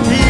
appear.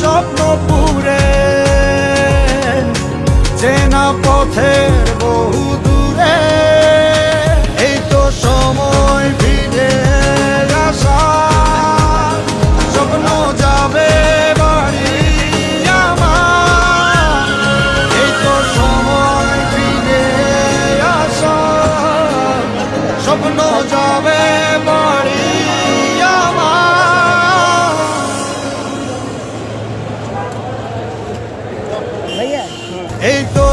স্বপ্নপুরে চেনা পথের বহু দূরে। এই তো সময় ফিরে আসা স্বপ্ন যাবে বাড়ি আমার। এই সময় আসা স্বপ্ন এই তো